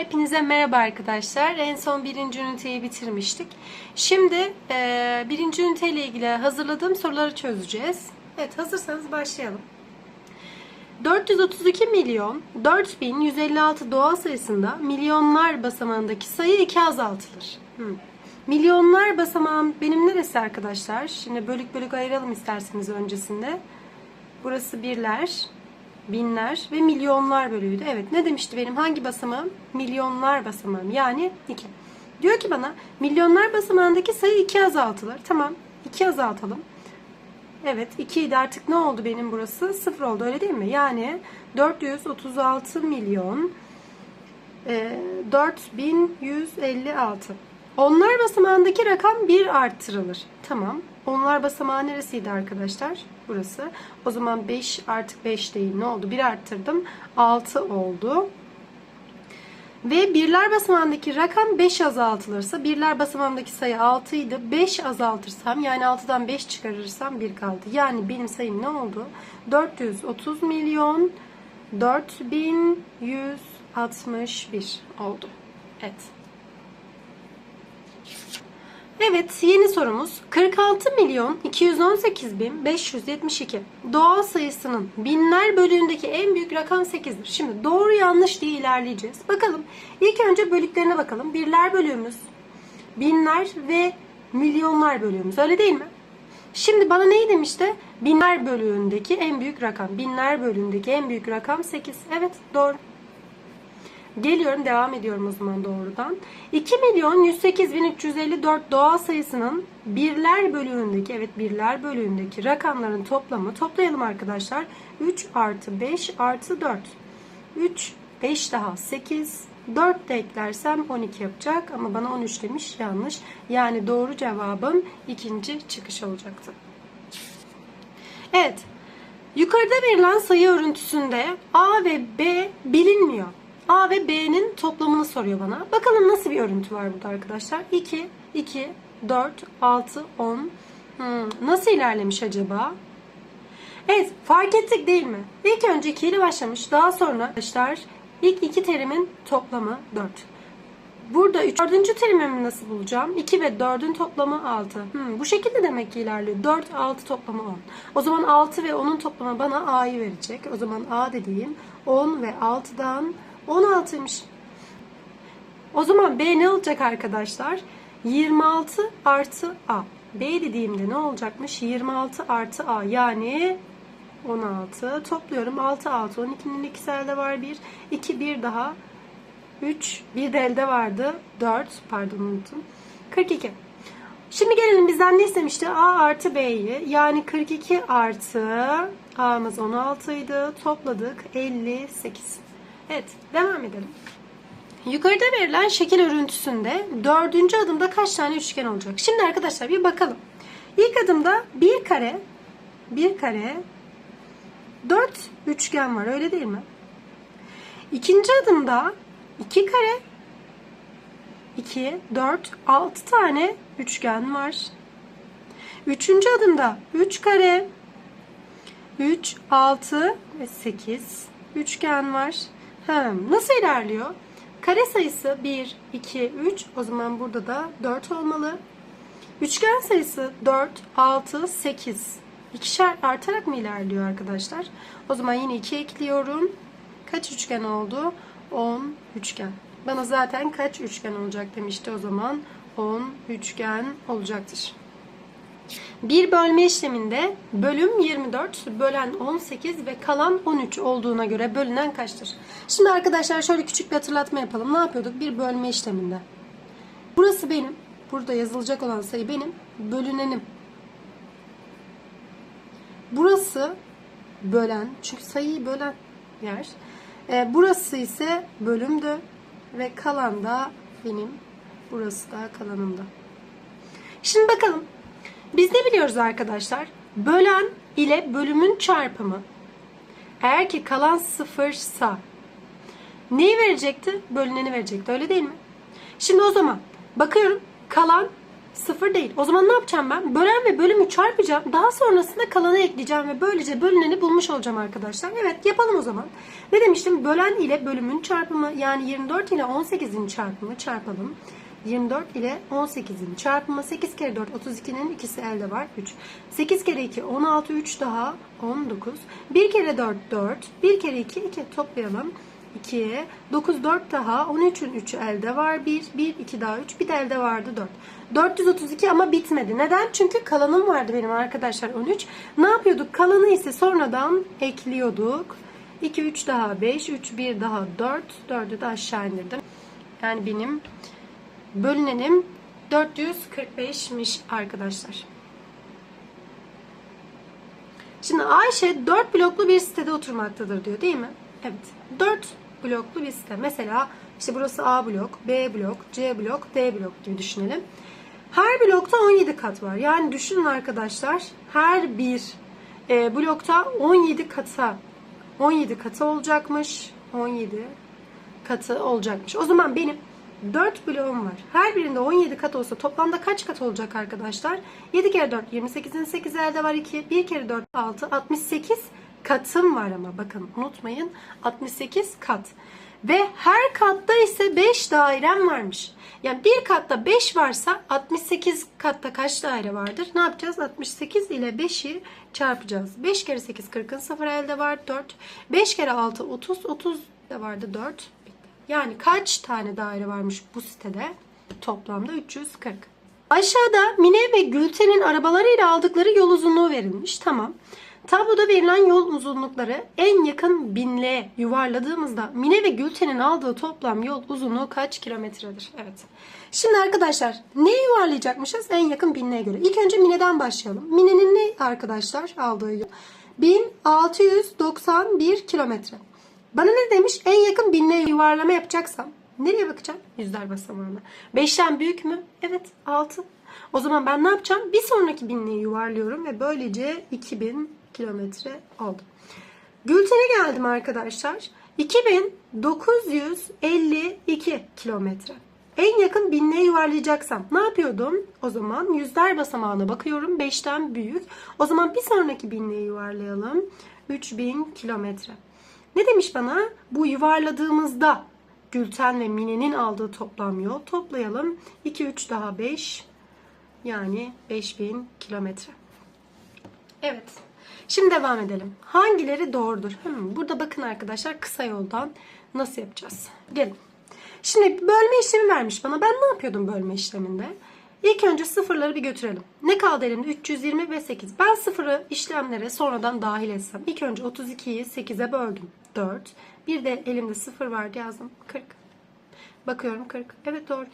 Hepinize merhaba arkadaşlar. En son birinci üniteyi bitirmiştik. Şimdi e, birinci üniteyle ilgili hazırladığım soruları çözeceğiz. Evet hazırsanız başlayalım. 432 milyon 4156 doğal sayısında milyonlar basamağındaki sayı 2 azaltılır. Hı. Milyonlar basamağım benim neresi arkadaşlar? Şimdi bölük bölük ayıralım isterseniz öncesinde. Burası birler, binler ve milyonlar bölüydü. Evet ne demişti benim hangi basamağım? Milyonlar basamağım yani 2. Diyor ki bana milyonlar basamağındaki sayı 2 azaltılır. Tamam 2 azaltalım. Evet 2 idi artık ne oldu benim burası? 0 oldu öyle değil mi? Yani 436 milyon e, 4156. Onlar basamağındaki rakam 1 arttırılır. Tamam. Onlar basamağı neresiydi arkadaşlar? Burası. O zaman 5 artık 5 değil. Ne oldu? 1 arttırdım. 6 oldu. Ve birler basamağındaki rakam 5 azaltılırsa birler basamağındaki sayı 6 idi. 5 azaltırsam yani 6'dan 5 çıkarırsam 1 kaldı. Yani benim sayım ne oldu? 430 milyon 4161 oldu. Evet. Evet yeni sorumuz 46 milyon 218 bin 572 doğal sayısının binler bölüğündeki en büyük rakam 8'dir. Şimdi doğru yanlış diye ilerleyeceğiz. Bakalım ilk önce bölüklerine bakalım. Birler bölüğümüz, binler ve milyonlar bölüğümüz öyle değil mi? Şimdi bana neyi demişti? Binler bölüğündeki en büyük rakam. Binler bölüğündeki en büyük rakam 8. Evet doğru. Geliyorum devam ediyorum o zaman doğrudan. 2 milyon 108 bin 354 doğal sayısının birler bölüğündeki evet birler bölüğündeki rakamların toplamı toplayalım arkadaşlar. 3 artı 5 artı 4. 3 5 daha 8 4 de eklersem 12 yapacak ama bana 13 demiş yanlış. Yani doğru cevabım ikinci çıkış olacaktı. Evet. Yukarıda verilen sayı örüntüsünde A ve B bilinmiyor. A ve B'nin toplamını soruyor bana. Bakalım nasıl bir örüntü var burada arkadaşlar. 2, 2, 4, 6, 10. Hmm, nasıl ilerlemiş acaba? Evet fark ettik değil mi? İlk önce 2 ile başlamış. Daha sonra arkadaşlar ilk iki terimin toplamı 4. Burada 3. Dördüncü terimimi nasıl bulacağım? 2 ve 4'ün toplamı 6. Hmm, bu şekilde demek ki ilerliyor. 4, 6 toplamı 10. O zaman 6 ve 10'un toplamı bana A'yı verecek. O zaman A dediğim 10 ve 6'dan 16'ymış. O zaman B ne olacak arkadaşlar? 26 artı A. B dediğimde ne olacakmış? 26 artı A yani 16. Topluyorum. 6, 6, 12'nin ikisi elde var 1. 2, 1 daha. 3, 1 de elde vardı. 4, pardon unuttum. 42. Şimdi gelelim bizden ne istemişti? A artı B'yi. Yani 42 artı A'mız 16 idi. Topladık. 58. Evet devam edelim. Yukarıda verilen şekil örüntüsünde dördüncü adımda kaç tane üçgen olacak? Şimdi arkadaşlar bir bakalım. İlk adımda bir kare, bir kare, dört üçgen var öyle değil mi? İkinci adımda iki kare, iki, dört, altı tane üçgen var. Üçüncü adımda üç kare, üç, altı ve sekiz üçgen var. Hem nasıl ilerliyor? Kare sayısı 1, 2, 3. O zaman burada da 4 olmalı. Üçgen sayısı 4, 6, 8. İkişer artarak mı ilerliyor arkadaşlar? O zaman yine 2 ekliyorum. Kaç üçgen oldu? 10 üçgen. Bana zaten kaç üçgen olacak demişti o zaman. 10 üçgen olacaktır. Bir bölme işleminde bölüm 24, bölen 18 ve kalan 13 olduğuna göre bölünen kaçtır? Şimdi arkadaşlar şöyle küçük bir hatırlatma yapalım. Ne yapıyorduk? Bir bölme işleminde. Burası benim. Burada yazılacak olan sayı benim. Bölünenim. Burası bölen. Çünkü sayıyı bölen yer. E, burası ise bölümdü. Ve kalan da benim. Burası da kalanımda. Şimdi bakalım. Biz ne biliyoruz arkadaşlar? Bölen ile bölümün çarpımı. Eğer ki kalan sıfırsa neyi verecekti? Bölüneni verecekti. Öyle değil mi? Şimdi o zaman bakıyorum kalan Sıfır değil. O zaman ne yapacağım ben? Bölen ve bölümü çarpacağım. Daha sonrasında kalanı ekleyeceğim ve böylece bölüneni bulmuş olacağım arkadaşlar. Evet yapalım o zaman. Ne demiştim? Bölen ile bölümün çarpımı yani 24 ile 18'in çarpımı çarpalım. 24 ile 18'in çarpımı 8 kere 4 32'nin ikisi elde var 3. 8 kere 2 16 3 daha 19. 1 kere 4 4. 1 kere 2 2 toplayalım. 2'ye 9 4 daha 13'ün 3'ü elde var. 1 1 2 daha 3 bir de elde vardı 4 432 ama bitmedi. Neden? Çünkü kalanım vardı benim arkadaşlar 13 ne yapıyorduk? Kalanı ise sonradan ekliyorduk. 2 3 daha 5 3 1 daha 4 4'ü de aşağı indirdim. Yani benim bölünenim 445'miş arkadaşlar Şimdi Ayşe 4 bloklu bir sitede oturmaktadır diyor değil mi? Evet. 4 bloklu bir site. Mesela işte burası A blok, B blok, C blok, D blok gibi düşünelim. Her blokta 17 kat var. Yani düşünün arkadaşlar her bir e, blokta 17 kata 17 katı olacakmış. 17 katı olacakmış. O zaman benim 4 bloğum var. Her birinde 17 kat olsa toplamda kaç kat olacak arkadaşlar? 7 kere 4 28'in 8 elde var 2. 1 kere 4 6 68 katım var ama bakın unutmayın 68 kat. Ve her katta ise 5 dairem varmış. Yani bir katta 5 varsa 68 katta kaç daire vardır? Ne yapacağız? 68 ile 5'i çarpacağız. 5 kere 8 40'ın 0 elde var 4. 5 kere 6 30 30 da vardı 4. Yani kaç tane daire varmış bu sitede? Toplamda 340. Aşağıda Mine ve Gülten'in arabalarıyla aldıkları yol uzunluğu verilmiş. Tamam. Tabloda verilen yol uzunlukları en yakın binliğe yuvarladığımızda Mine ve Gülten'in aldığı toplam yol uzunluğu kaç kilometredir? Evet. Şimdi arkadaşlar ne yuvarlayacakmışız en yakın binliğe göre? İlk önce Mine'den başlayalım. Mine'nin ne arkadaşlar aldığı yol? 1691 kilometre. Bana ne demiş? En yakın binliğe yuvarlama yapacaksam nereye bakacağım? Yüzler basamağına. 5'ten büyük mü? Evet 6. O zaman ben ne yapacağım? Bir sonraki binliğe yuvarlıyorum ve böylece 2000 kilometre oldu. Gülten'e geldim arkadaşlar. 2952 kilometre. En yakın binliğe yuvarlayacaksam ne yapıyordum? O zaman yüzler basamağına bakıyorum. 5'ten büyük. O zaman bir sonraki binliğe yuvarlayalım. 3000 kilometre. Ne demiş bana? Bu yuvarladığımızda Gülten ve Mine'nin aldığı toplam yol toplayalım. 2 3 daha 5 yani 5000 kilometre. Evet. Şimdi devam edelim. Hangileri doğrudur? Hmm, burada bakın arkadaşlar kısa yoldan nasıl yapacağız? Gelin. Şimdi bölme işlemi vermiş bana. Ben ne yapıyordum bölme işleminde? İlk önce sıfırları bir götürelim. Ne kaldı elimde? 320 ve 8. Ben sıfırı işlemlere sonradan dahil etsem. İlk önce 32'yi 8'e böldüm. 4. Bir de elimde sıfır vardı yazdım. 40. Bakıyorum 40. Evet doğru.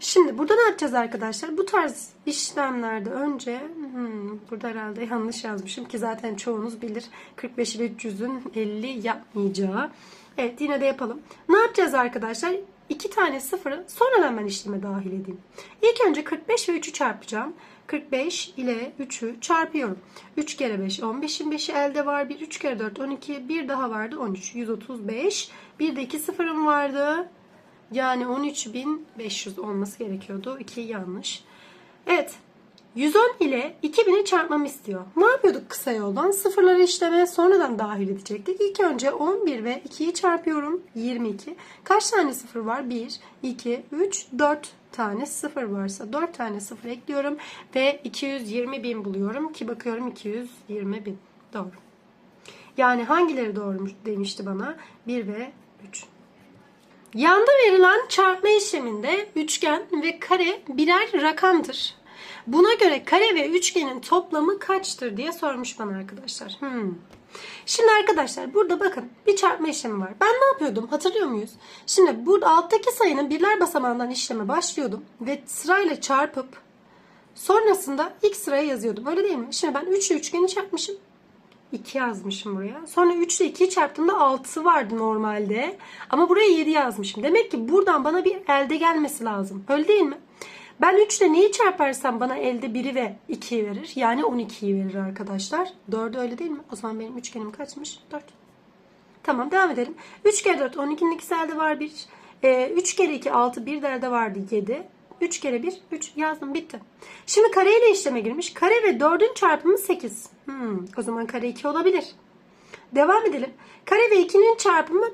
Şimdi burada ne yapacağız arkadaşlar? Bu tarz işlemlerde önce hmm, burada herhalde yanlış yazmışım ki zaten çoğunuz bilir 45 ile 300'ün 50 yapmayacağı. Evet yine de yapalım. Ne yapacağız arkadaşlar? İki tane sıfırı sonradan ben işleme dahil edeyim. İlk önce 45 ve 3'ü çarpacağım. 45 ile 3'ü çarpıyorum. 3 kere 5 15'in 5'i elde var. 1 3 kere 4 12 bir daha vardı 13 135. Bir de 2 sıfırım vardı. Yani 13.500 olması gerekiyordu. 2 yanlış. Evet. 110 ile 2000'i çarpmamı istiyor. Ne yapıyorduk kısa yoldan? Sıfırları işlemeye sonradan dahil edecektik. İlk önce 11 ve 2'yi çarpıyorum. 22. Kaç tane sıfır var? 1, 2, 3, 4 tane sıfır varsa 4 tane sıfır ekliyorum. Ve 220 bin buluyorum. Ki bakıyorum 220 bin. Doğru. Yani hangileri doğru demişti bana? 1 ve 3. Yanda verilen çarpma işleminde üçgen ve kare birer rakamdır. Buna göre kare ve üçgenin toplamı kaçtır diye sormuş bana arkadaşlar. Hmm. Şimdi arkadaşlar burada bakın bir çarpma işlemi var. Ben ne yapıyordum hatırlıyor muyuz? Şimdi burada alttaki sayının birler basamağından işleme başlıyordum ve sırayla çarpıp sonrasında ilk sıraya yazıyordum. Öyle değil mi? Şimdi ben 3 ile üçgeni çarpmışım. 2 yazmışım buraya. Sonra 3 ile 2'yi çarptığımda 6 vardı normalde. Ama buraya 7 yazmışım. Demek ki buradan bana bir elde gelmesi lazım. Öyle değil mi? Ben 3 ile neyi çarparsam bana elde 1'i ve 2'yi verir. Yani 12'yi verir arkadaşlar. 4 öyle değil mi? O zaman benim üçgenim kaçmış? 4. Tamam devam edelim. 3 kere 4 12'nin ikisi elde var 1. E, 3 kere 2 6 bir de elde vardı 7. 3 kere 1 3 yazdım bitti. Şimdi kareyle işleme girmiş. Kare ve 4'ün çarpımı 8. Hmm, o zaman kare 2 olabilir. Devam edelim. Kare ve 2'nin çarpımı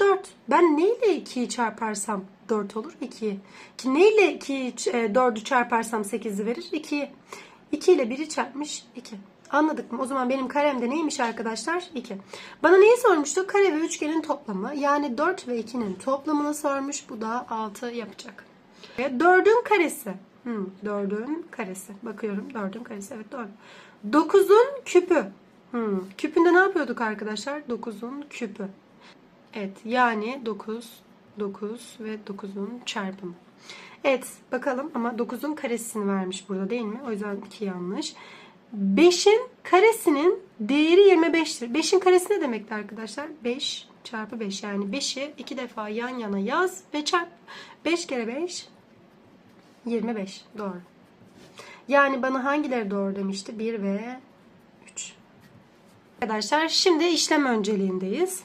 4. Ben neyle 2'yi çarparsam 4 olur? 2'yi. Ki neyle 2'yi 4'ü çarparsam 8'i verir? 2'yi. 2 ile 1'i çarpmış 2. Anladık mı? O zaman benim karemde neymiş arkadaşlar? 2. Bana neyi sormuştu? Kare ve üçgenin toplamı. Yani 4 ve 2'nin toplamını sormuş. Bu da 6 yapacak. Ve 4'ün karesi. Hmm, 4'ün karesi. Bakıyorum 4'ün karesi. Evet doğru. 9'un küpü. Hmm, küpünde ne yapıyorduk arkadaşlar? 9'un küpü. Evet yani 9, 9 ve 9'un çarpımı. Evet bakalım ama 9'un karesini vermiş burada değil mi? O yüzden 2 yanlış. 5'in karesinin değeri 25'tir. 5'in karesi ne demekti arkadaşlar? 5 çarpı 5 yani 5'i 2 defa yan yana yaz ve çarp. 5 kere 5 25 doğru. Yani bana hangileri doğru demişti? 1 ve 3. Arkadaşlar şimdi işlem önceliğindeyiz.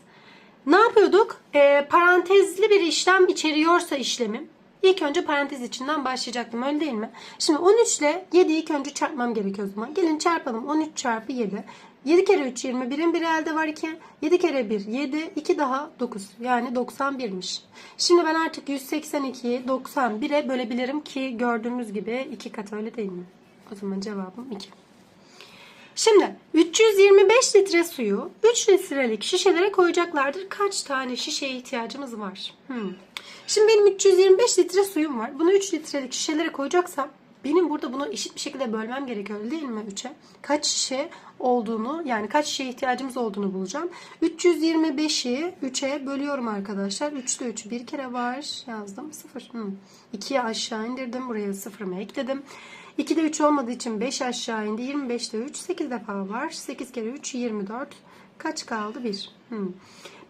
Ne yapıyorduk? Ee, parantezli bir işlem içeriyorsa işlemim. İlk önce parantez içinden başlayacaktım öyle değil mi? Şimdi 13 ile 7'yi ilk önce çarpmam gerekiyor o zaman. Gelin çarpalım 13 çarpı 7. 7 kere 3 21'in biri elde var 2. 7 kere 1 7. 2 daha 9. Yani 91'miş. Şimdi ben artık 182'yi 91'e bölebilirim ki gördüğümüz gibi 2 kat öyle değil mi? O zaman cevabım 2. Şimdi 325 litre suyu 3 litrelik şişelere koyacaklardır. Kaç tane şişeye ihtiyacımız var? Hmm. Şimdi benim 325 litre suyum var. Bunu 3 litrelik şişelere koyacaksam benim burada bunu eşit bir şekilde bölmem gerekiyor değil mi 3'e? Kaç şişe olduğunu yani kaç şişeye ihtiyacımız olduğunu bulacağım. 325'i 3'e bölüyorum arkadaşlar. 3'te 3 bir kere var yazdım 0. Hmm. 2'ye aşağı indirdim buraya 0'ımı ekledim. 2'de 3 olmadığı için 5 aşağı indi. 25'te 3 8 defa var. 8 kere 3 24. Kaç kaldı? 1. Hmm.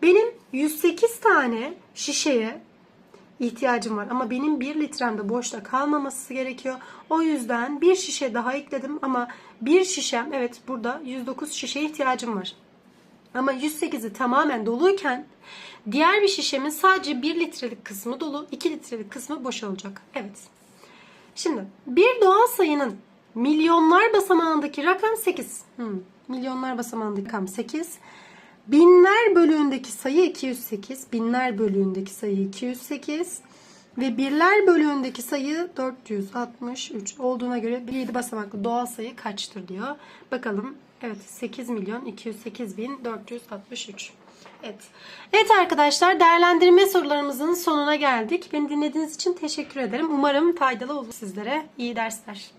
Benim 108 tane şişeye ihtiyacım var. Ama benim 1 litremde boşta kalmaması gerekiyor. O yüzden bir şişe daha ekledim ama bir şişem evet burada 109 şişeye ihtiyacım var. Ama 108'i tamamen doluyken diğer bir şişemin sadece 1 litrelik kısmı dolu, 2 litrelik kısmı boş olacak. Evet. Şimdi bir doğal sayının milyonlar basamağındaki rakam 8. Hmm, milyonlar basamağındaki rakam 8. Binler bölüğündeki sayı 208. Binler bölüğündeki sayı 208. Ve birler bölüğündeki sayı 463 olduğuna göre 7 basamaklı doğal sayı kaçtır diyor. Bakalım. Evet 8 milyon 208 bin 463. Evet. Evet arkadaşlar değerlendirme sorularımızın sonuna geldik. Beni dinlediğiniz için teşekkür ederim. Umarım faydalı olur sizlere. İyi dersler.